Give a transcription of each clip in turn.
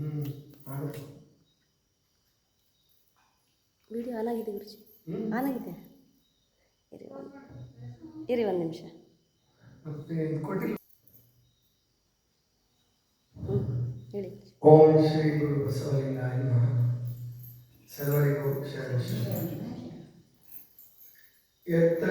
ಹ್ಞೂ ಆಗಬೇಕು video on ಆಗಿದೆ ಗುರುಜಿ ಹ್ಞೂ ಆನ್ ಆಗಿದೆ ಇರಿ ಒಂದು ಇರಿ ಒಂದು ನಿಮಿಷ ಮತ್ತೆ ಇದು ಕೊಟ್ಟಿಲ್ಲ ಹ್ಞೂ ಹೇಳಿ ಓಂ ಶ್ರೀ ಗುರು ಬಸವಲಿಂಗಾಯ ನಮಃ ಸರ್ವರಿಗೂ ಶರಣ ಶರಣ ಎತ್ತಣ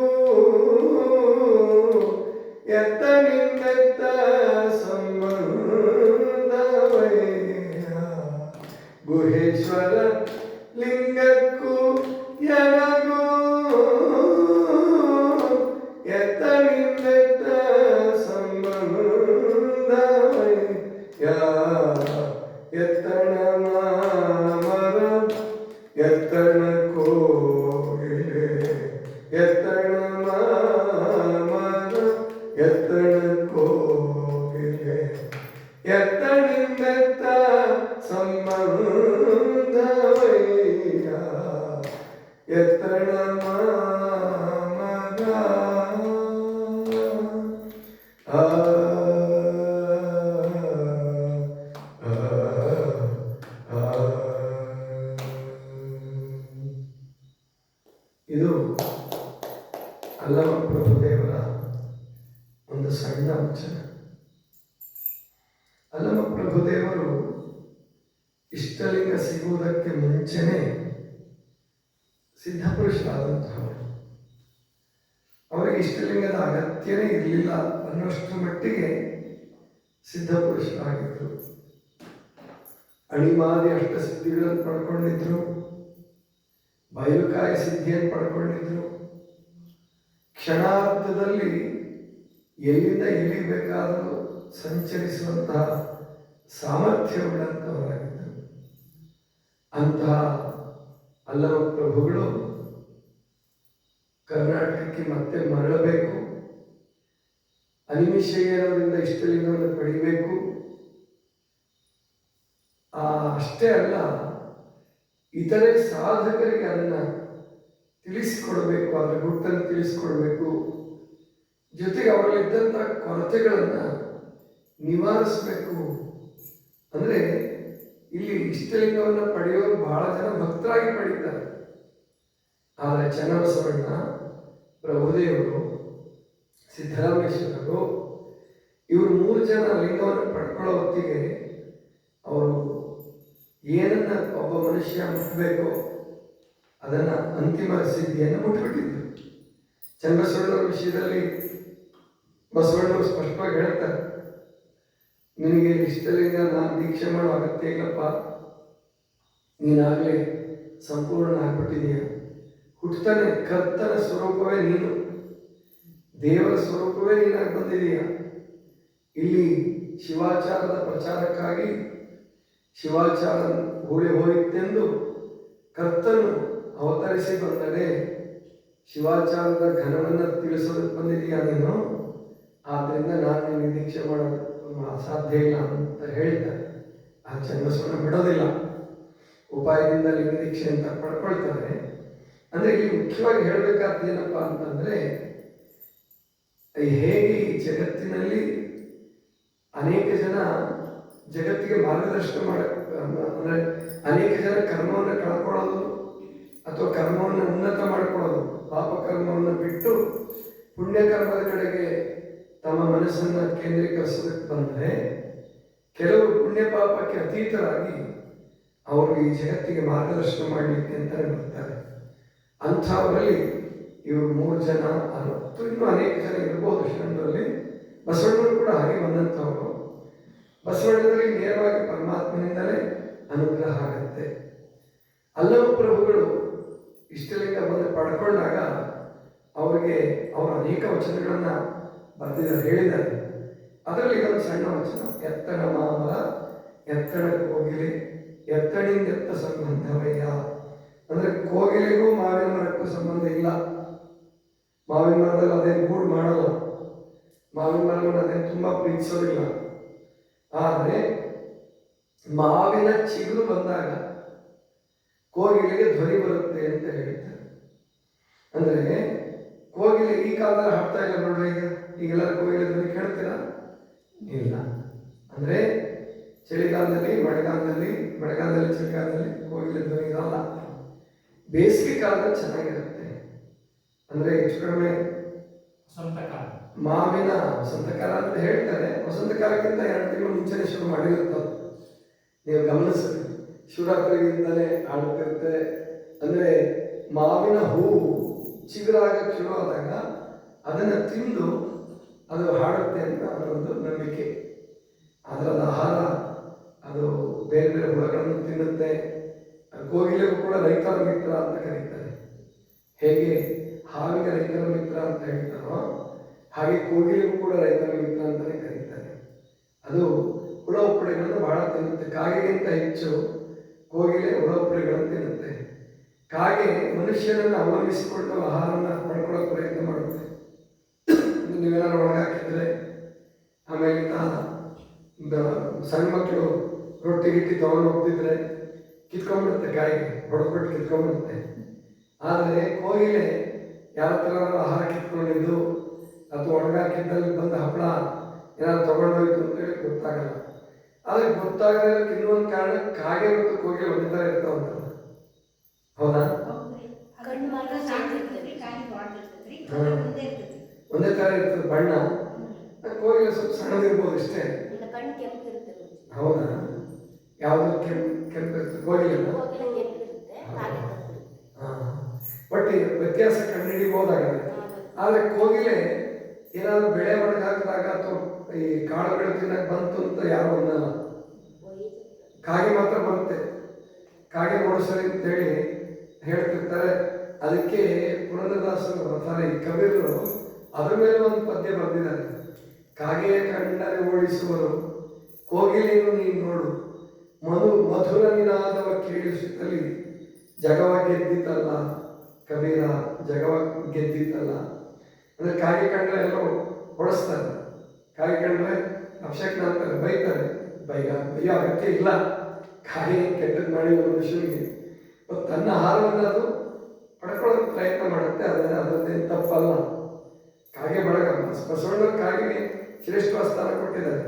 ಗುಹೇಶ್ವರ ಲಿಂಗಕ್ಕೂ ಎನಗೂ ಎತ್ತ ನಿಂದೆತ್ತ ಸಂಬಂಧವಯ್ಯ ಗುಹೇಶ್ವರ ಪ್ರಭುದೇವರ ಒಂದು ಸಣ್ಣ ಅಂಶ. ಅಲ್ಲಮ ಪ್ರಭುದೇವರು ಇಷ್ಟಲಿಂಗ ಸಿಗುವುದಕ್ಕೆ ಮುಂಚೆನೆ ಸಿದ್ಧಪುರುಷರಾದಂತಹವರು. ಅವರಿಗೆ ಇಷ್ಟಲಿಂಗದ ಅಗತ್ಯನೇ ಇರಲಿಲ್ಲ ಅನ್ನೋಷ್ಟು ಮಟ್ಟಿಗೆ ಸಿದ್ಧಪುರುಷರಾಗಿದ್ದರು ಅಣಿಮಾದಿ ಅಷ್ಟ ಸಿದ್ಧಿಗಳನ್ನು ಪಡ್ಕೊಂಡಿದ್ರು. ಬಯಲುಕಾಯಿ ಸಿದ್ಧಿಯನ್ನು ಪಡ್ಕೊಂಡಿದ್ರು. ಕ್ಷಣಾರ್ಧದಲ್ಲಿ ಎಲ್ಲಿಂದ ಎಲ್ಲಿ ಬೇಕಾದರೂ ಸಂಚರಿಸುವಂತಹ ಸಾಮರ್ಥ್ಯವುಳ್ಳಂಥವರಾಗಿದ್ದರು. ಅಂತಹ ಅಲ್ಲವ ಪ್ರಭುಗಳು ಕರ್ನಾಟಕಕ್ಕೆ ಮತ್ತೆ ಮರಳಬೇಕು ಅನಿಮಿಷಯ್ಯನವರಿಂದ ಇಷ್ಟಲಿಂಗವನ್ನು ಪಡಿಬೇಕು ಅಷ್ಟೇ ಅಲ್ಲ, ಇತರೆ ಸಾಧಕರಿಗೆ ಅದನ್ನು ತಿಳಿಸಿಕೊಡಬೇಕು, ಅದರ ಗುಟ್ಟನ್ನು ತಿಳಿಸಿಕೊಡಬೇಕು. ಜೊತೆಗೆ ಅವರಲ್ಲಿದ್ದಂಥ ಕೊರತೆಗಳನ್ನು ನಿವಾರಿಸಬೇಕು. ಅಂದರೆ ಇಲ್ಲಿ ಇಷ್ಟಲಿಂಗವನ್ನು ಪಡೆಯೋರು ಬಹಳ ಜನ ಭಕ್ತರಾಗಿ ಪಡೀತಾರೆ. ಆದರೆ ಚನ್ನಬಸವಣ್ಣ ಪ್ರಭುದೇವರು, ಸಿದ್ದರಾಮೇಶ್ವರರು, ಇವರು ಮೂರು ಜನ ಲಿಂಗವನ್ನು ಪಡ್ಕೊಳ್ಳೋ ಹೊತ್ತಿಗೆ ಅವರು ಏನನ್ನ ಒಬ್ಬ ಮನುಷ್ಯ ಮುಟ್ಟಬೇಕೋ ಅದನ್ನು ಅಂತಿಮ ಸಿದ್ಧಿಯನ್ನು ಮುಟ್ಟಿಬಿಟ್ಟಿದ್ರು ಚನ್ನಬಸವಣ್ಣವರ ವಿಷಯದಲ್ಲಿ ಬಸವಣ್ಣ ಸ್ಪಷ್ಟವಾಗಿ ಹೇಳ್ತಾರೆ, ನಿನಗೆ ಇಷ್ಟಲಿಂಗ ನಾನು ದೀಕ್ಷೆ ಮಾಡೋ ಅಗತ್ಯ ಇಲ್ಲಪ್ಪ. ನೀನಾಗಲೇ ಸಂಪೂರ್ಣ ಆಗ್ಬಿಟ್ಟಿದೀಯ. ಹುಟ್ಟತಾನೆ ಕರ್ತನ ಸ್ವರೂಪವೇ ನೀನು. ದೇವರ ಸ್ವರೂಪವೇ ನೀನಾಗಿ ಬಂದಿದೀಯ. ಇಲ್ಲಿ ಶಿವಾಚಾರದ ಪ್ರಚಾರಕ್ಕಾಗಿ ಶಿವಾಚಾರ ಹೂಳೆ ಹೋಯಿತೆಂದು ಕರ್ತನು ಅವತರಿಸಿ ಬಂದರೆ ಶಿವಾಚಾರದ ಘನವನ್ನು ತಿಳಿಸೋದಕ್ಕೆ ಬಂದಿದೆಯಾ ನೀನು. ಆದ್ದರಿಂದ ನಾನು ದೀಕ್ಷೆ ಮಾಡೋದು ಸಾಧ್ಯ ಇಲ್ಲ ಅಂತ ಹೇಳ್ತಾರೆ ಆ ಚನ್ನಬಸವಣ್ಣ ಬಿಡೋದಿಲ್ಲ. ಉಪಾಯದಿಂದ ಲಿಂಗ ಅಂತ ಪಡ್ಕೊಳ್ತಾರೆ. ಅಂದ್ರೆ ಇಲ್ಲಿ ಮುಖ್ಯವಾಗಿ ಹೇಳಬೇಕಾದ ಏನಪ್ಪ ಅಂತಂದ್ರೆ ಹೇಗೆ ಈ ಜಗತ್ತಿನಲ್ಲಿ ಅನೇಕ ಜನ ಜಗತ್ತಿಗೆ ಮಾರ್ಗದರ್ಶನ ಮಾಡ ಅಂದ್ರೆ ಅನೇಕ ಜನ ಕರ್ಮವನ್ನು ಕಳ್ಕೊಳ್ಳೋದು ಅಥವಾ ಕರ್ಮವನ್ನು ಉನ್ನತ ಮಾಡಿಕೊಳ್ಳೋದು. ಪಾಪ ಕರ್ಮವನ್ನು ಬಿಟ್ಟು ಪುಣ್ಯಕರ್ಮದ ಕಡೆಗೆ ತಮ್ಮ ಮನಸ್ಸನ್ನು ಕೇಂದ್ರೀಕರಿಸೋದಕ್ಕೆ ಬಂದರೆ ಕೆಲವು ಪುಣ್ಯ ಪಾಪಕ್ಕೆ ಅತೀತರಾಗಿ ಅವರು ಈ ಜಗತ್ತಿಗೆ ಮಾರ್ಗದರ್ಶನ ಮಾಡಲಿಕ್ಕೆ ಅಂತಲೇ ಬರ್ತಾರೆ. ಅಂಥವರಲ್ಲಿ ಇವರು ಮೂರು ಜನ ಮತ್ತು ಇನ್ನೂ ಅನೇಕ ಜನ ಇರ್ಬೋದು ಶರಣರಲ್ಲಿ ಬಸವಣ್ಣರು ಕೂಡ ಹಾಗೆ ಬಂದಂಥವರು. ಬಸವಣ್ಣದಲ್ಲಿ ನೇರವಾಗಿ ಪರಮಾತ್ಮನಿಂದಲೇ ಅನುಗ್ರಹ ಆಗುತ್ತೆ. ಅಲ್ಲವ ಪ್ರಭುಗಳು ಇಷ್ಟಲಿಂಗ ಮುಂದೆ ಪಡ್ಕೊಂಡಾಗ ಅವರಿಗೆ ಅವರ ಅನೇಕ ವಚನಗಳನ್ನು ಬರೆದಿದ್ದಾರೆ, ಹೇಳಿದ್ದಾರೆ. ಅದರಲ್ಲಿ ಒಂದು ಸಣ್ಣ ವಚನ, ಎತ್ತಣ ಮಾಮಲ ಎತ್ತಣ ಕೋಗಿಲೆ, ಎತ್ತಣಿಂದ ಎತ್ತ ಸಂಬಂಧವಯ್ಯ ಅಂದ್ರೆ ಕೋಗಿಲೆಗೂ ಮಾವಿನ ಮರಕ್ಕೂ ಸಂಬಂಧ ಇಲ್ಲ. ಮಾವಿನ ಮರದಲ್ಲಿ ಅದೇನು ಗೂಡು ಮಾಡಲ್ಲ. ಮಾವಿನ ಮರವನ್ನು ಅದೇನು ತುಂಬ ಪ್ರೀತಿಸೋದಿಲ್ಲ. ಆದರೆ ಮಾವಿನ ಚಿಗುರು ಬಂದಾಗ ಕೋಗಿಲೆಗೆ ಧ್ವನಿ ಬರುತ್ತೆ ಅಂತ ಹೇಳ್ತಾರೆ. ಅಂದ್ರೆ ಕೋಗಿಲೆ ಈ ಕಾಲದಲ್ಲಿ ಹಾಡ್ತಾ ಇಲ್ಲ ನೋಡ್ರಿ ಈಗ. ಈಗೆಲ್ಲರೂ ಕೋಗಿಲೆ ಧ್ವನಿ ಕೇಳ್ತೀರಾ? ಇಲ್ಲ. ಅಂದ್ರೆ ಚಳಿಗಾಲದಲ್ಲಿ ಮಳೆಗಾಲದಲ್ಲಿ ಮಳೆಗಾಲದಲ್ಲಿ ಚಳಿಗಾಲದಲ್ಲಿ ಕೋಗಿಲೆ ಧ್ವನಿ ಇರಲ್ಲ. ಬೇಸಿಗೆ ಕಾಲದಲ್ಲಿ ಚೆನ್ನಾಗಿರುತ್ತೆ. ಅಂದ್ರೆ ಹೆಚ್ಚು ಕಡಿಮೆ ಮಾವಿನ ವಸಂತಕಾಲ ಅಂತ ಹೇಳ್ತಾರೆ. ವಸಂತಕಾಲಕ್ಕಿಂತ ಎರಡು ತಿಂಗಳು ಮುಂಚೆನೆ ಶುರು ಮಾಡಿರುತ್ತೆ ನೀವು ಗಮನಿಸಿ ಶಿವರಾತ್ರಿಯಿಂದಲೇ ಆಡುತ್ತಿರುತ್ತೆ ಅಂದರೆ ಮಾವಿನ ಹೂವು ಚಿಗುರಾಗಕ್ಕೆ ಶುರು ಆದಾಗ ಅದನ್ನು ತಿಂದು ಅದು ಹಾಡುತ್ತೆ ಅಂತ ಅದರೊಂದು ನಂಬಿಕೆ. ಅದರದ ಆಹಾರ, ಅದು ಬೇರೆ ಬೇರೆ ಹುಳಗಳನ್ನು ತಿನ್ನುತ್ತೆ. ಕೋಗಿಲೆಗೂ ಕೂಡ ರೈತರ ಮಿತ್ರ ಅಂತ ಕರೀತಾರೆ. ಹೇಗೆ ಹಾವಿಗೆ ರೈತರ ಮಿತ್ರ ಅಂತ ಹೇಳ್ತಾರೋ, ಹಾಗೆ ಕೋಗಿಲೆಗೂ ಕೂಡ ರೈತರ ಮಿತ್ರ ಅಂತಲೇ ಕರೀತಾರೆ. ಅದು ಹುಳ ಉಪ್ಪಡೆಗಳನ್ನು ಬಹಳ ತಿನ್ನುತ್ತೆ. ಕಾಗೆಗಿಂತ ಹೆಚ್ಚು ಕೋಗಿಲೆ ಹುಳ ತಿನ್ನುತ್ತೆ ಕಾಗೆ ಮನುಷ್ಯರನ್ನು ಅವಲಂಬಿಸಿಕೊಂಡು ಆಹಾರವನ್ನು ಪಡ್ಕೊಳ್ಳೋ ಪ್ರಯತ್ನ ಮಾಡುತ್ತೆ. ನೀವು ನೀವೇನಾದ್ರು ಒಣಗಾಕಿದ್ರೆ, ಆಮೇಲೆ ಸಣ್ಣ ಮಕ್ಕಳು ರೊಟ್ಟಿ ಗಿಟ್ಟಿ ತಗೊಂಡು ಹೋಗ್ತಿದ್ರೆ ಕಿತ್ಕೊಂಡ್ಬಿಡುತ್ತೆ ಕಾಯಿಗೆ, ಹೊಡೆದ್ಬಿಟ್ಟು ಕಿತ್ಕೊಂಡ್ಬಿಡುತ್ತೆ. ಆದರೆ ಕೋಗಿಲೆ ಯಾವ ಥರ ಆಹಾರ ಕಿತ್ಕೊಂಡಿದ್ದು ಅಥವಾ ಒಣಗಾಕಿದ್ದಲ್ಲಿ ಬಂದ ಹಪ್ಪಳ ಏನಾದ್ರು ತಗೊಂಡೋಯ್ತು ಅಂತೇಳಿ ಗೊತ್ತಾಗಲ್ಲ. ಆದರೆ ಗೊತ್ತಾಗದೇ ಇನ್ನೊಂದು ಕಾರಣ ಕಾಗೆ ಮತ್ತು ಕೋಗೆ ಒಂದೇ ಥರ ಇರ್ತಾವ ಹೌದಾ? ಒಂದೇ ಥರ ಇರ್ತದೆ ಬಣ್ಣ. ಕೋಗಿಲೆ ಸ್ವಲ್ಪ ಸಣ್ಣದಿರ್ಬೋದು ಇಷ್ಟೇ ಹೌದಾ? ಯಾವ್ದು ಕೆಂಪು ಕೆಂಪು ಇರ್ತದೆ ಕೋಗಿಲೆ ಬಟ್ ವ್ಯತ್ಯಾಸ ಕಂಡುಹಿಡಿಬಹುದಾಗಿದೆ ಆದರೆ ಕೋಗಿಲೆ ಏನಾದರೂ ಬೆಳೆ ಒಣಗಾಕಿದಾಗ ಅಥವಾ ಈ ಕಾಳುಗಳು ತಿನ್ನಕ್ಕೆ ಬಂತು ಅಂತ ಯಾರು ಅನ್ನಲ್ಲ ಕಾಗೆ ಮಾತ್ರ ಬರುತ್ತೆ. ಕಾಗೆ ಓಡಿಸಲಿ ಅಂತೇಳಿ ಹೇಳ್ತಿರ್ತಾರೆ. ಅದಕ್ಕೆ ಪುನರ್ದಾಸರು ಬರ್ತಾರೆ. ಈ ಕವಿರು ಅದ್ರ ಮೇಲೆ ಒಂದು ಪದ್ಯ ಬರೆದಿದ್ದಾರೆ. ಕಾಗೆ ಕಂಡರೆ ಓಡಿಸುವರು, ಕೋಗಿಲೆಯನ್ನು ನೀನು ನೋಡು. ಮಧು ಮಧುರ ನಿನಾದವ ಕೇಳಿಸುತ್ತಲಿ ಜಗವ ಗೆದ್ದಿತಲ್ಲ. ಕಬೀರ, ಜಗವ ಗೆದ್ದಿತ್ತಲ್ಲ ಅಂದ್ರೆ ಕಾಗೆ ಕಂಡ್ರೆ ಎಲ್ಲರೂ ಹೊಡೆಸ್ತಾರೆ ಕಾಗೆ ಕೇಳಿದ್ರೆ ಅಪಶಕ್ನ ಅಂತಾರೆ ಬೈತಾರೆ. ಬೈಗ ಬೈಯೋ ಅಗತ್ಯ ಇಲ್ಲ. ಕಾಯಿ ಕೆಟ್ಟದ್ದು ಮಾಡಿ ಒಂದು ವಿಷಯಕ್ಕೆ ಮತ್ತು ತನ್ನ ಹಾರವನ್ನು ಅದು ಪಡ್ಕೊಳ್ಳೋಕೆ ಪ್ರಯತ್ನ ಮಾಡುತ್ತೆ ಅದನ್ನು ಅದರದ್ದೇನು ತಪ್ಪಲ್ಲ. ಕಾಗೆ ಬಳಗ ಬಸವಣ್ಣ ಕಾಗೆಗೆ ಶ್ರೇಷ್ಠ ಸ್ಥಾನ ಕೊಟ್ಟಿದ್ದಾರೆ.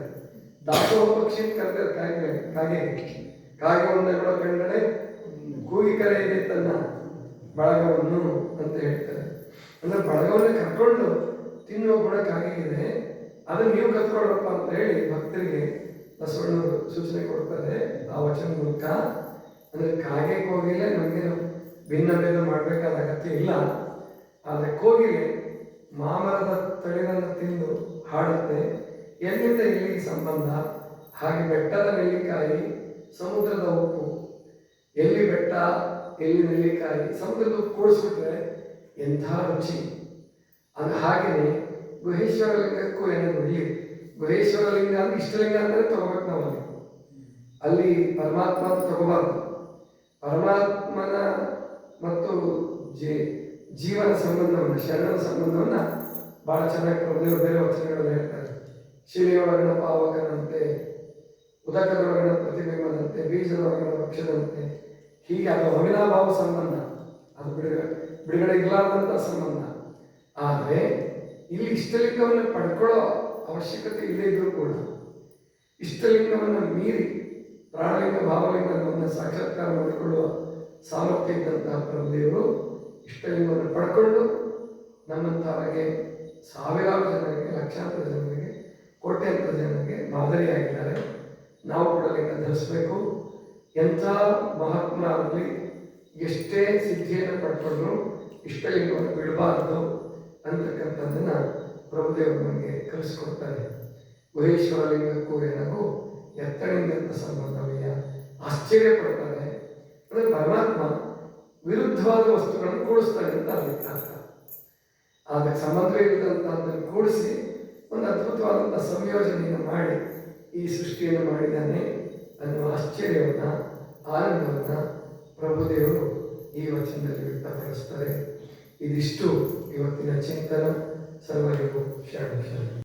ದಾಸೋಹ ಪಕ್ಷಿ ಕರೆದ ಕಾಗೆ ಕಾಗೆ. ಕಾಗೆವನ್ನು ಒಂದೆಗಳ ಕಂಡರೆ ಕೂಗಿ ಕರೆಯಿದೆ ತನ್ನ ಬಳಗವನ್ನು ಅಂತ ಹೇಳ್ತಾರೆ. ಅಂದರೆ ಬಳಗವನ್ನು ಕರ್ಕೊಂಡು ತಿನ್ನುವ ಗುಣ ಕಾಗೆಗಿದೆ ಅದನ್ನ ನೀವು ಕತ್ಕೊಳ್ಳಪ್ಪ ಅಂತ ಹೇಳಿ ಭಕ್ತರಿಗೆ ಬಸವಣ್ಣವರು ಸೂಚನೆ ಕೊಡ್ತಾರೆ ಆ ವಚನ ಮೂಲಕ. ಅಂದರೆ ಕಾಗೆ ಕೋಗಿಲೆ ನಮಗೇನು ಭಿನ್ನ ಭೇದ ಮಾಡಬೇಕಾದ ಅಗತ್ಯ ಇಲ್ಲ. ಆದರೆ ಕೋಗಿಲೆ ಮಾಮರದ ತಳಿರನ್ನು ತಿಂದು ಹಾಡುತ್ತೆ. ಎಲ್ಲಿಂದ ಇಲ್ಲಿಗೆ ಸಂಬಂಧ? ಹಾಗೆ ಬೆಟ್ಟದ ನೆಲ್ಲಿಕಾಯಿ, ಸಮುದ್ರದ ಉಪ್ಪು. ಎಲ್ಲಿ ಬೆಟ್ಟ, ಎಲ್ಲಿ ನೆಲ್ಲಿಕಾಯಿ, ಸಮುದ್ರದ ಉಪ್ಪು ಕೂಡಿಸ್ಬಿಟ್ರೆ ಎಂಥ ರುಚಿ. ಅದು ಹಾಗೆಯೇ ಗುಹೇಶ್ವರ ಲಿಂಗಕ್ಕೂ ಏನೇನು ಇಲ್ಲಿ ಗುಹೇಶ್ವರ ಲಿಂಗ ಅಂದ್ರೆ ಇಷ್ಟಲಿಂಗ ಅಂದ್ರೆ ತಗೋಬೇಕು ನಾವು ಅಲ್ಲಿ ಅಲ್ಲಿ ಪರಮಾತ್ಮ ಅಂತ ತಗೋಬಾರ್ದು. ಪರಮಾತ್ಮನ ಮತ್ತು ಜೀ, ಜೀವನ ಸಂಬಂಧವನ್ನು ಶರಣ ಸಂಬಂಧವನ್ನು ಬಹಳ ಚೆನ್ನಾಗಿ ಪ್ರಭುದೇವರು ಬೇರೆ ವಚನಗಳಲ್ಲಿ ಹೇಳ್ತಾರೆ. ಶಿಲೆಯೊಳಗಿನ ಪಾವಕನಂತೆ, ಉದಕದೊಳಗಿನ ಪ್ರತಿಬಿಂಬದಂತೆ, ಬೀಜದೊಳಗಿನ ವೃಕ್ಷದಂತೆ, ಹೀಗೆ ಅದು ಅವಿನಾಭಾವ ಸಂಬಂಧ. ಅದು ಬಿಡುಗಡೆ ಬಿಡುಗಡೆ ಇರಲಾರ್ದಂಥ ಸಂಬಂಧ. ಆದರೆ ಇಲ್ಲಿ ಇಷ್ಟಲಿಂಗವನ್ನು ಪಡ್ಕೊಳ್ಳೋ ಅವಶ್ಯಕತೆ ಇಲ್ಲೇ ಇದ್ರೂ ಕೂಡ ಇಷ್ಟಲಿಂಗವನ್ನು ಮೀರಿ ಪ್ರಾಣಲಿಂಗ ಭಾವಲಿಂಗವನ್ನು ಸಾಕ್ಷಾತ್ಕಾರ ಮಾಡಿಕೊಳ್ಳುವ ಸಾಮರ್ಥ್ಯ ಇದ್ದಂತಹ ಪ್ರಭುದೇವರು ಇಷ್ಟಲಿಂಗವನ್ನು ಪಡ್ಕೊಂಡು ನಮ್ಮಂತಹವರಿಗೆ ಸಾವಿರಾರು ಜನರಿಗೆ, ಲಕ್ಷಾಂತರ ಜನರಿಗೆ, ಕೋಟ್ಯಾಂತರ ಜನರಿಗೆ ಮಾದರಿಯಾಗಿದ್ದಾರೆ. ನಾವು ಕೂಡ ಲಿಂಗ ಧರಿಸಬೇಕು. ಎಂಥ ಮಹಾತ್ಮರಾಗಲಿ, ಎಷ್ಟೇ ಸಿದ್ಧಿಯನ್ನು ಪಡ್ಕೊಂಡ್ರು ಇಷ್ಟಲಿಂಗವನ್ನು ಬಿಡಬಾರ್ದು. ಅಂತಕ್ಕಂಥದ್ದನ್ನು ಪ್ರಭುದೇವರು ನಮಗೆ ಕಲಿಸ್ಕೊಡ್ತಾರೆ. ಮಹೇಶ್ವರಲಿಂಗಕ್ಕೂ ಲಿಂಗಕ್ಕೂ ಎತ್ತಲಿಂಗದ ಸಂಬಂಧವಿಲ್ಲ ಆಶ್ಚರ್ಯ ಪಡ್ತಾರೆ. ಅಂದರೆ ಪರಮಾತ್ಮ ವಿರುದ್ಧವಾದ ವಸ್ತುಗಳನ್ನು ಕೂಡಿಸ್ತಾನೆ ಅಂತ ಅದಕ್ಕೆ ಅರ್ಥ ಅದಕ್ಕೆ ಸಂಬಂಧ ಇಲ್ಲದಂಥದ್ದನ್ನು ಕೂಡಿಸಿ ಒಂದು ಅದ್ಭುತವಾದಂಥ ಸಂಯೋಜನೆಯನ್ನು ಮಾಡಿ ಈ ಸೃಷ್ಟಿಯನ್ನು ಮಾಡಿದ್ದಾನೆ ಅನ್ನುವ ಆಶ್ಚರ್ಯವನ್ನು, ಆನಂದವನ್ನು ಪ್ರಭುದೇವರು ಈ ವಚನದಲ್ಲಿ ವ್ಯಕ್ತಪಡಿಸ್ತಾರೆ. ಇದಿಷ್ಟು ಇವತ್ತಿನ ಚಿಂತನ ಸರ್ವರಿಗೂ ಶರಣ ಶರಣ